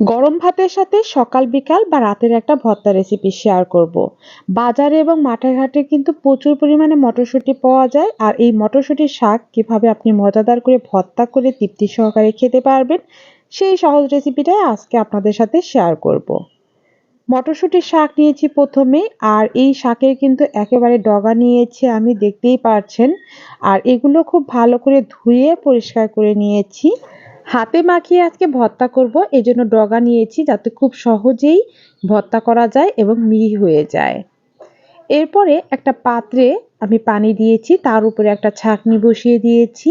গরম ভাতের সাথে সকাল বিকাল বা রাতের একটা ভর্তা রেসিপি শেয়ার করব। বাজারে এবং মাঠে ঘাটে কিন্তু প্রচুর পরিমাণে মটরশুঁটি পাওয়া যায় আর এই মটরশুঁটির শাক কীভাবে আপনি মজাদার করে ভর্তা করে তৃপ্তি সহকারে খেতে পারবেন, সেই সহজ রেসিপিটাই আজকে আপনাদের সাথে শেয়ার করব। মটরশুঁটির শাক নিয়েছি প্রথমে আর এই শাকের কিন্তু একেবারে ডগা নিয়েছি আমি, দেখতেই পারছেন আর এগুলো খুব ভালো করে ধুয়ে পরিষ্কার করে নিয়েছি হাতে মাখিয়ে আজকে ভর্তা করব। এই জন্য ডগা নিয়েছি যাতে খুব সহজেই ভর্তা করা যায় এবং মিহি হয়ে যায়। এরপরে একটা পাত্রে আমি পানি দিয়েছি, তার উপরে একটা ছাঁকনি বসিয়ে দিয়েছি।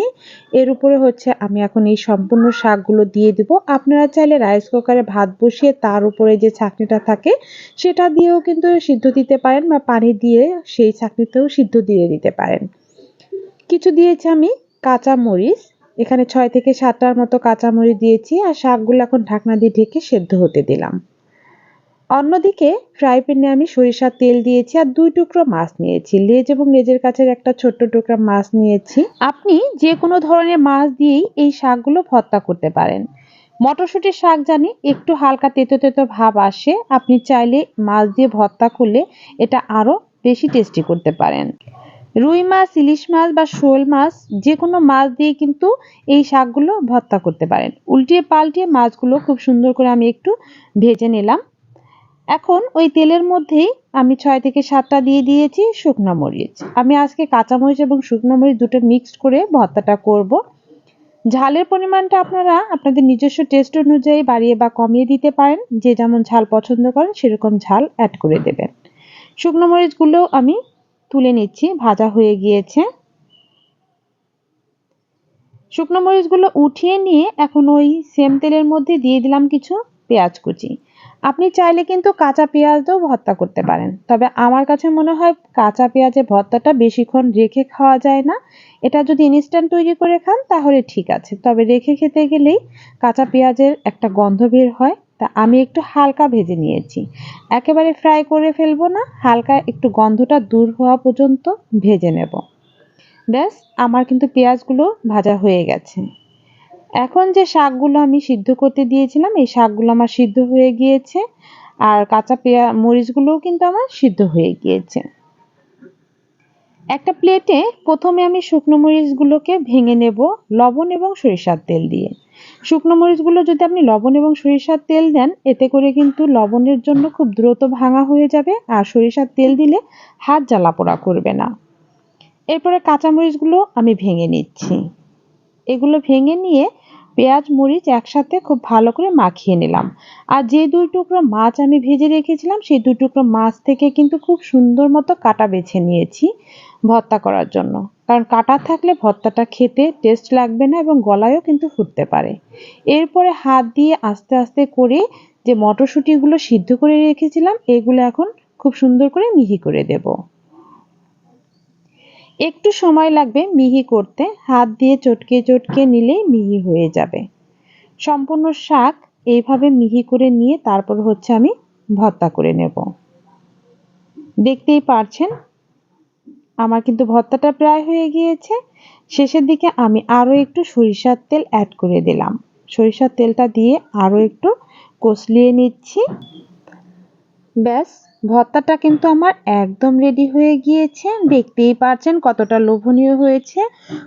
এর উপরে হচ্ছে আমি এখন এই সম্পূর্ণ শাকগুলো দিয়ে দিব। আপনারা চাইলে রাইস কুকারে ভাত বসিয়ে তার উপরে যে ছাঁকনিটা থাকে, সেটা দিয়েও কিন্তু সিদ্ধ দিতে পারেন বা পানি দিয়ে সেই ছাঁকনিতেও সিদ্ধ দিয়ে দিতে পারেন। কিছু দিয়েছি আমি কাঁচা মরিচ এখানে ছয় থেকে সাতটার মতো কাঁচামরিচ দিয়েছি আর শাকগুলো এখন ঢাকনা দিয়ে ঢেকে সেদ্ধ হতে দিলাম। অন্যদিকে ফ্রাই প্যানে আমি সরিষার তেল দিয়েছি আর দুই টুকরো মাছ নিয়েছি। লেজ এবং লেজের কাছে একটা ছোট্ট টুকরা মাছ নিয়েছি। আপনি যে কোনো ধরনের মাছ দিয়েই এই শাকগুলো ভর্তা করতে পারেন। মটরশুঁটির শাক জানি, একটু হালকা তেতো তেতো ভাব আসে। আপনি চাইলে মাছ দিয়ে ভর্তা করলে এটা আরও বেশি টেস্টি করতে পারেন। রুই মাছ, ইলিশ মাছ বা শোল মাছ যে কোনো মাছ দিয়ে কিন্তু এই শাকগুলো ভর্তা করতে পারেন। উল্টিয়ে পাল্টিয়ে মাছগুলো খুব সুন্দর করে আমি একটু ভেজে নিলাম। এখন ওই তেলের মধ্যেই আমি ছয় থেকে সাতটা দিয়ে দিয়েছি শুকনো মরিচ। আমি আজকে কাঁচামরিচ এবং শুকনো মরিচ দুটো মিক্সড করে ভর্তাটা করব। ঝালের পরিমাণটা আপনারা আপনাদের নিজস্ব টেস্ট অনুযায়ী বাড়িয়ে বা কমিয়ে দিতে পারেন। যে যেমন ঝাল পছন্দ করেন সেরকম ঝাল অ্যাড করে দেবেন। শুকনো মরিচগুলো আমি তুলে নিচ্ছি, ভাজা হয়ে গিয়েছে। শুকনো মরিচগুলো উঠিয়ে নিয়ে এখন ওই সেম তেলের মধ্যে দিয়ে দিলাম কিছু পেঁয়াজ কুচি। আপনি চাইলে কিন্তু কাঁচা পেঁয়াজ দিয়েও ভর্তা করতে পারেন, তবে আমার কাছে মনে হয় কাঁচা পেঁয়াজের ভর্তাটা বেশিক্ষণ রেখে খাওয়া যায় না। এটা যদি ইনস্ট্যান্ট তৈরি করে খান, তাহলে ঠিক আছে, তবে রেখে খেতে গেলেই কাঁচা পেঁয়াজের একটা গন্ধ বের হয়। তা আমি একটু হালকা ভেজে নিয়েছি। একেবারে ফ্রাই করে ফেলব না, হালকা একটু গন্ধটা দূর হওয়া পর্যন্ত ভেজে নেব। ব্যাস, আমার কিন্তু পেঁয়াজগুলো ভাজা হয়ে গেছে। এখন যে শাকগুলো আমি সিদ্ধ করতে দিয়েছিলাম, এই শাকগুলো আমার সিদ্ধ হয়ে গিয়েছে আর কাঁচা পেঁয়া, মরিচগুলোও কিন্তু আমার সিদ্ধ হয়ে গিয়েছে। একটা প্লেটে প্রথমে আমি শুকনো মরিচগুলোকে ভেঙে নেব লবণ এবং সরিষার তেল দিয়ে। শুকনো মরিচগুলো যদি আপনি লবণ এবং সরিষার তেল দেন, এতে করে কিন্তু লবণের জন্য খুব দ্রুত ভাঙা হয়ে যাবে আর সরিষার তেল দিলে হাত জ্বালা পোড়া করবে না। এরপরে কাঁচামরিচগুলো আমি ভেঙে নিচ্ছি। এগুলো ভেঙে নিয়ে পেঁয়াজ, মরিচ একসাথে খুব ভালো করে মাখিয়ে নিলাম। আর যে দুই টুকরো মাছ আমি ভেজে রেখেছিলাম, সেই দুই টুকরো মাছ থেকে কিন্তু খুব সুন্দর মতো কাটা বেছে নিয়েছি ভর্তা করার জন্য। কারণ কাটা থাকলে ভর্তাটা খেতে টেস্ট লাগবে না এবং গলায়ও কিন্তু ফুটতে পারে। এরপরে হাত দিয়ে আস্তে আস্তে করে যে মটরশুঁটিগুলো সিদ্ধ করে রেখেছিলাম, এগুলো এখন খুব সুন্দর করে মিহি করে দেব। একটু সময় লাগবে মিহি করতে, হাত দিয়ে চটকে চটকে নিলেই মিহি হয়ে যাবে। সম্পূর্ণ শাক এইভাবে মিহি করে নিয়ে তারপর হচ্ছে আমি ভর্তা করে নেব। দেখতেই পারছেন আমার কিন্তু ভর্তাটা প্রায় হয়ে গিয়েছে। শেষের দিকে আমি আরও একটু সরিষার তেল অ্যাড করে দিলাম। সরিষার তেলটা দিয়ে আরও একটু কষলিয়ে নিচ্ছি। ব্যাস, ভর্তাটা কিন্তু আমার একদম রেডি হয়ে গিয়েছে। দেখতেই পারছেন কতটা লোভনীয় হয়েছে।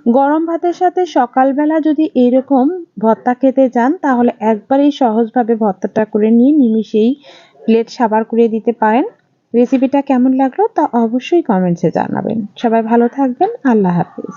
গরম ভাতের সাথে সকালবেলা যদি এরকম ভর্তা খেতে যান, তাহলে একবারেই সহজভাবে ভর্তাটা করে নিয়ে নিমিশেই প্লেট সাবার করে দিতে পারেন। রেসিপিটা কেমন লাগল তা অবশ্যই কমেন্টসে জানাবেন। সবাই ভালো থাকবেন। আল্লাহ হাফিজ।